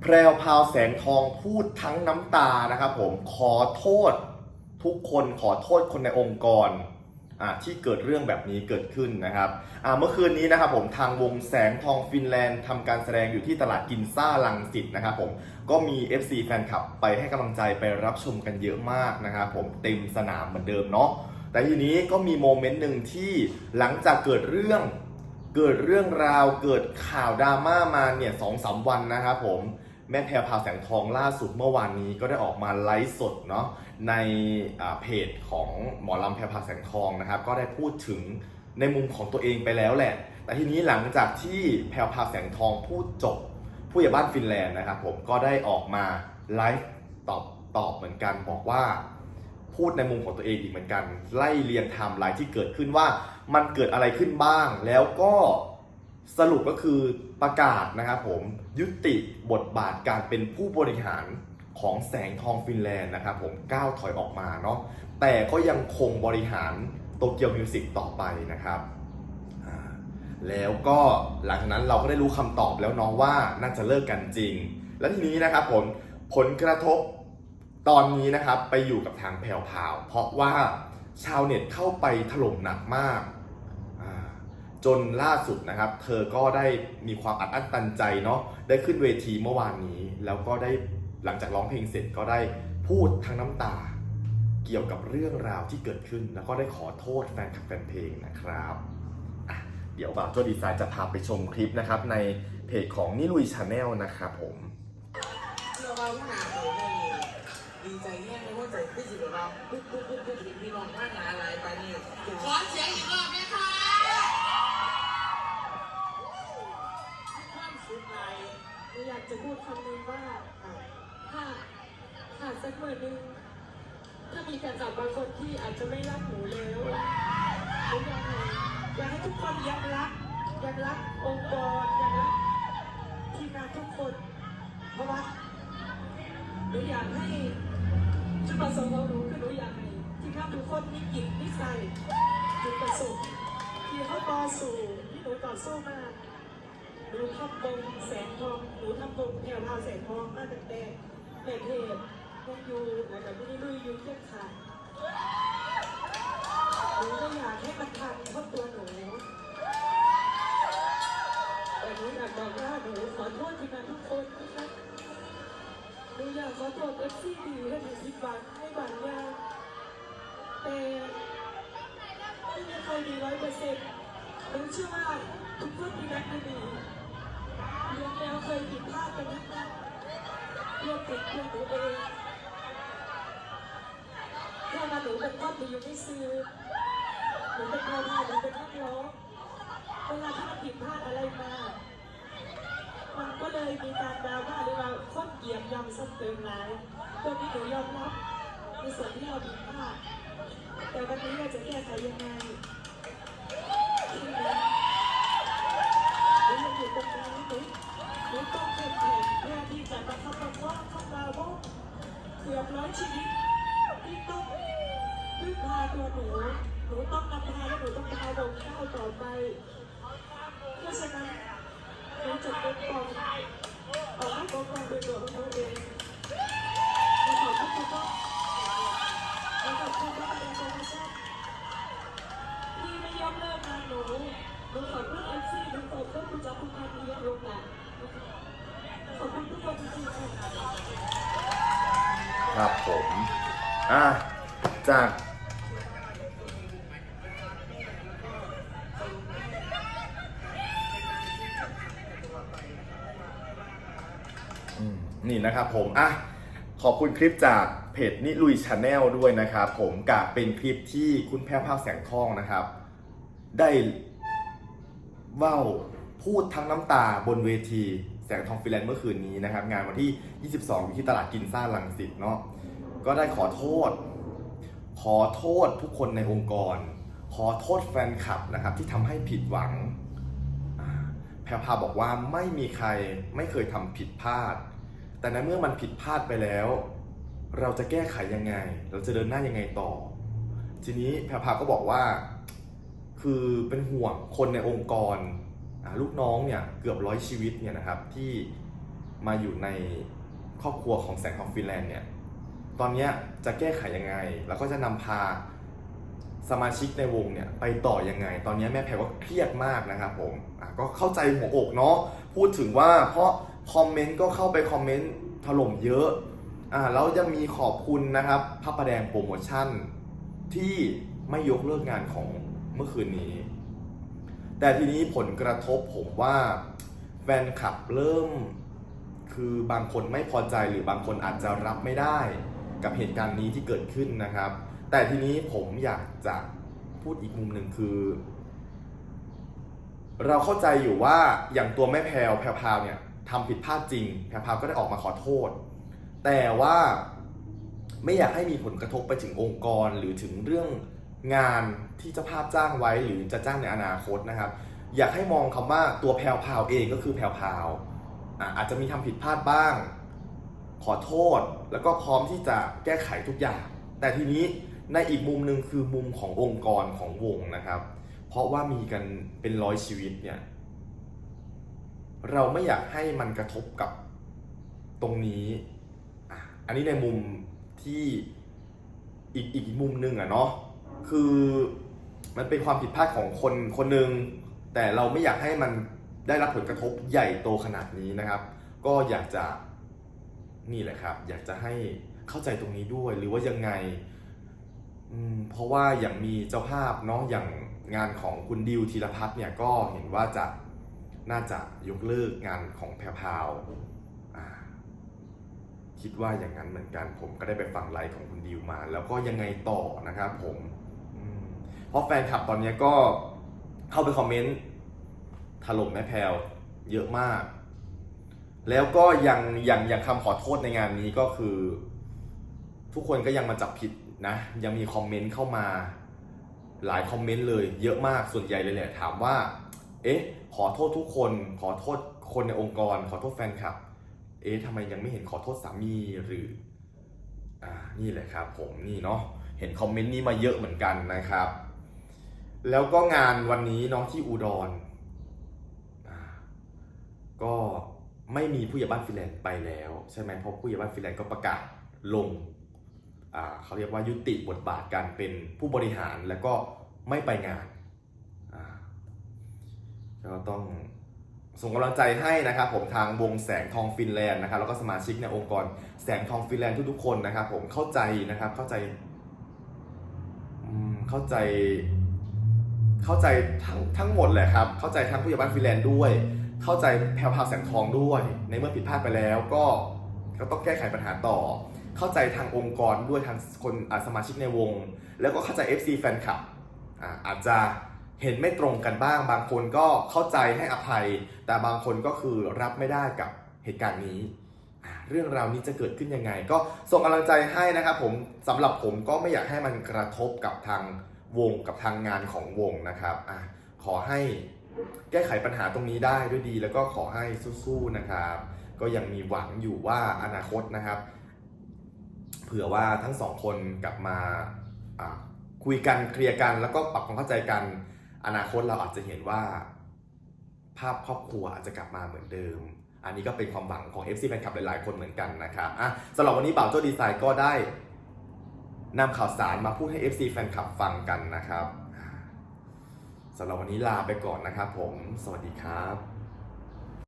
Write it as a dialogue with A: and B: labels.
A: แพรวพาวแสงทองพูดทั้งน้ำตานะครับผมขอโทษทุกคนขอโทษคนในองค์กรที่เกิดเรื่องแบบนี้เกิดขึ้นนะครับเมื่อคืนนี้นะครับผมทางวงแสงทองฟินแลนด์ทำการแสดงอยู่ที่ตลาดกินซ่าลังสิตนะครับผมก็มี FC แฟนคลับไปให้กำลังใจไปรับชมกันเยอะมากนะครับผมเต็มสนามเหมือนเดิมเนาะแต่ทีนี้ก็มีโมเมนต์หนึ่งที่หลังจากเกิดเรื่องเกิดเรื่องราวเกิดข่าวดราม่ามาเนี่ยสองสามวันนะครับผม แม่แพรพาแสงทองล่าสุดเมื่อวานนี้ก็ได้ออกมาไลฟ์สดเนาะในเพจของหมอลำแพรพาแสงทองนะครับ ก็ได้พูดถึงในมุมของตัวเองไปแล้วแหละ แต่ทีนี้หลังจากที่แพรพาแสงทองพูดจบ ผู้ใหญ่บ้านฟินแลนด์นะครับผมก็ได้ออกมาไลฟ์ตอบตอบเหมือนกันบอกว่าพูดในมุมของตัวเองอีกเหมือนกัน ไล่เรียงไทม์ไลน์ที่เกิดขึ้นว่ามันเกิดอะไรขึ้นบ้าง แล้วก็ สรุปก็คือประกาศนะครับผมยุติบทบาทการเป็นผู้บริหารของแสงทองฟินแลนด์นะครับผมก้าวถอยออกมาเนาะแต่ก็ยังคงบริหารโตเกียวมิวสิกต่อไปนะครับแล้วก็หลังจากนั้นเราก็ได้รู้คำตอบแล้วน้องว่าน่าจะเลิกกันจริง และทีนี้นะครับผลผลกระทบตอนนี้นะครับไปอยู่กับทางแพรวพาวเพราะว่าชาวเน็ตเข้าไปถล่มหนักมาก จนล่าสุดนะครับ เธอก็ได้มีความอัดอั้นตันใจเนาะได้ขึ้นเวทีเมื่อวานนี้ แล้วก็ได้หลังจากร้องเพลงเสร็จก็ได้พูดทั้งน้ำตา เกี่ยวกับเรื่องราวที่เกิดขึ้น แล้วก็ได้ขอโทษแฟนคลับแฟนเพลงนะครับอะเดี๋ยวบ่าวโจดีไซน์จะพาไปชมคลิปนะครับ ในเพจของนิลุยชาแนลนะครับผม
B: เราเราหาตัวเลยดีใจแน่เลยว่าใจพี่สิเราปุ๊บปุ๊บปุ๊บปุ๊บพี่น้องท่านหาอะไรไปนี่ขอเสียงอีกรอบไหมคะความสุขใน
C: หนูอยากจะพูดคำนึงว่าถ้าถ้าสักวันหนึ่งถ้ามีแฟนคลับบางคนที่อาจจะไม่รักหนูแล้วหนูอยากให้อยากให้ทุกคนยังรักยังรักองค์กรยังรักทีมงานทุกคน เพราะว่าหนูอยากให้จุดประสงค์ของหนูคือหนูอยากให้ทีมงานทุกคนมีจิตนิสัยจุดประสงค์ที่เขาต่อสู้ที่หนูต่อสู้มา หนูทำวงแสงทองหนูทำวงแถวพาวแสงทองมาตั้งแต่แม่เพจยังอยู่แล้วก็ไม่ได้ลุยอยู่เทียบขาดหนูก็อยากให้มันทันเพราะตัวหนูแต่หนูอยากบอกว่าหนูขอโทษทีมงานทุกคนนะคะหนูอยากขอโทษเอฟซีดีให้หนูผิดหวังให้บางอย่างแต่ไม่มีใครดีร้อยเปอร์เซ็นต์หนูเชื่อว่าทุกคนมีแรงดี เรียนแล้วเคยผิดพลาดกันทั้งนั้นเรียนติดเพื่อนหนูเองแค่มาหนูเป็นครอบครัวอยู่ไม่ซื้อหนูเป็นพ่อพาหนูเป็นนักร้องเวลาที่มันผิดพลาดอะไรมา มันก็เลยมีการดราม่าหรือว่าคนเหยียบย่ำซ้ำเติมร้ายตรงนี้หนูยอมรับในส่วนที่เราผิดพลาดแต่วันนี้เราจะแก้ไขยังไง นูต้องพาดงก้าต่อไปเพราะฉะนั้นหนูจะเป็นกองออกมาปกป้องด้วยตัวของหนูเองหนูขอบคุณทุกคนหนูขอบคุณทุกคนเป็นตัวฉันพี่ไม่ยอมเลิกงานหนูหนูขอโทษเอฟซีหนูขอโทษคุณจักรคุณพันธ์ที่ยังลงมาขอบคุณทุกคนจริงๆค่ะ
A: ครับผม อะ จาก นี่นะครับผมอะขอบคุณคลิปจากเพจนิลุยชาแนลด้วยนะครับผมกับเป็นคลิปที่คุณแพรวภาพแสงทองนะครับ ได้เว้าพูดทั้งน้ำตาบนเวทีแสงทองฟิแลนด์เมื่อคืนนี้นะครับ งานวันที่ 22อยู่ที่ตลาดกินซ่าลังสิตเนาะก็ได้ขอโทษ ขอโทษทุกคนในองค์กร ขอโทษแฟนคลับนะครับ ที่ทำให้ผิดหวังแพรวพาบอกว่าไม่มีใครไม่เคยทำผิดพลาด แต่ในเมื่อมันผิดพลาดไปแล้ว เราจะแก้ไขยังไง เราจะเดินหน้ายังไงต่อ ทีนี้แพรพาก็บอกว่า คือเป็นห่วงคนในองค์กรลูกน้องเนี่ยเกือบร้อยชีวิตเนี่ยนะครับที่มาอยู่ในครอบครัวของแสงทองฟินแลนด์เนี่ยตอนนี้จะแก้ไขยังไง แล้วก็จะนำพาสมาชิกในวงเนี่ยไปต่อยังไง ตอนนี้แม่แพรก็เครียดมากนะครับผมก็เข้าใจหัวอกเนาะพูดถึงว่าเพราะ คอมเมนต์ก็เข้าไปคอมเมนต์ถล่มเยอะอ่าแล้วยังมีขอบคุณนะครับพระประแดงโปรโมชั่น ที่ไม่ยกเลิกงานของเมื่อคืนนี้ แต่ทีนี้ผลกระทบผมว่าแฟนคลับเริ่ม คือบางคนไม่พอใจหรือบางคนอาจจะรับไม่ได้กับเหตุการณ์นี้ที่เกิดขึ้นนะครับ แต่ทีนี้ผมอยากจะพูดอีกมุมหนึ่งคือ เราเข้าใจอยู่ว่าอย่างตัวแม่แพลวแพรวพราวเนี่ย ทำผิดพลาดจริงแพรวพาวก็ได้ออกมาขอโทษ แต่ว่าไม่อยากให้มีผลกระทบไปถึงองค์กรหรือถึงเรื่องงานที่เจ้าภาพจ้างไว้หรือจะจ้างในอนาคตนะครับ อยากให้มองคำว่าตัวแพรวพาวเองก็คือแพรวพาวอะอาจจะมีทำผิดพลาดบ้าง ขอโทษแล้วก็พร้อมที่จะแก้ไขทุกอย่าง แต่ทีนี้ในอีกมุมหนึ่งคือมุมขององค์กรของวงนะครับ เพราะว่ามีกันเป็นร้อยชีวิตเนี่ย เราไม่อยากให้มันกระทบกับตรงนี้ อันนี้ในมุมที่อีกอีกมุมหนึ่งอะเนาะ คือมันเป็นความผิดพลาดของคนคนหนึ่ง แต่เราไม่อยากให้มันได้รับผลกระทบใหญ่โตขนาดนี้นะครับ ก็อยากจะนี่แหละครับ อยากจะให้เข้าใจตรงนี้ด้วยหรือว่ายังไง เพราะว่าอย่างมีเจ้าภาพเนาะอย่างงานของคุณดิวธีรพัฒน์เนี่ยก็เห็นว่าจะ น่าจะยกเลิกงานของแพรพาวคิดว่าอย่างนั้นเหมือนกัน ผมก็ได้ไปฟังไลฟ์ของคุณดิวมา แล้วก็ยังไงต่อนะครับผมอืมเพราะแฟนคลับตอนนี้ก็เข้าไปคอมเมนต์ถล่มแม่แพลวเยอะมาก แล้วก็ยังยังยังคำขอโทษในงานนี้ก็คือ ทุกคนก็ยังมาจับผิดนะ ยังมีคอมเมนต์เข้ามา หลายคอมเมนต์เลย เยอะมากส่วนใหญ่เลยแหละถามว่า เอ๊ะ ขอโทษทุกคน ขอโทษคนในองค์กร ขอโทษแฟนคลับ เอ๊ะทำไมยังไม่เห็นขอโทษสามีหรือ อ่า นี่แหละครับผมนี่เนาะ เห็นคอมเมนต์นี้มาเยอะเหมือนกันนะครับ แล้วก็งานวันนี้เน้องที่อุดร ก็ไม่มีผู้ใหญ่บ้านฟิแลนด์ไปแล้ว ใช่ไหมเพราะผู้ใหญ่บ้านฟิแลนด์ก็ประกาศลงเขาเรียกว่ายุติบทบาทการเป็นผู้บริหารแล้วก็ไม่ไปงาน ก็ต้องส่งกำลังใจให้นะครับผมทางวงแสงทองฟินแลนด์นะครับแล้วก็สมาชิกในองค์กรแสงทองฟินแลนด์ทุกๆคนนะครับผมเข้าใจนะครับเข้าใจเข้าใจเข้าใจทั้งทั้งหมดแหละครับเข้าใจทั้งผู้ใหญ่บ้านฟินแลนด์ด้วย เข้าใจแพรวพาวแสงทองด้วย ในเมื่อผิดพลาดไปแล้วก็ก็ต้องแก้ไขปัญหาต่อ เข้าใจทางองค์กรด้วยทางคนสมาชิกในวง แล้วก็เข้าใจ FC แฟนคลับอาจจะ เห็นไม่ตรงกันบ้าง บางคนก็เข้าใจให้อภัย แต่บางคนก็คือรับไม่ได้กับเหตุการณ์นี้เรื่องราวนี้จะเกิดขึ้นยังไง ก็ส่งกำลังใจให้นะครับผมสำหรับผมก็ไม่อยากให้มันกระทบกับทางวงกับทางงานของวงนะครับอขอให้แก้ไขปัญหาตรงนี้ได้ด้วยดี แล้วก็ขอให้สู้ๆนะครับ ก็ยังมีหวังอยู่ว่าอนาคตนะครับ เผื่อว่าทั้งสองคนกลับมาคุยกันเคลียร์กัน แล้วก็ปรับความเข้าใจกัน อนาคตเราอาจจะเห็นว่า ภาพครอบครัวอาจจะกลับมาเหมือนเดิม อันนี้ก็เป็นความหวังของ FC แฟนคลับหลายๆ คนเหมือนกันนะครับอะสำหรับวันนี้บ่าวโจ้ดีไซน์ก็ได้นำข่าวสารมาพูดให้ FC แฟนคลับฟังกันนะครับสำหรับวันนี้ลาไปก่อนนะครับผม สวัสดีครับ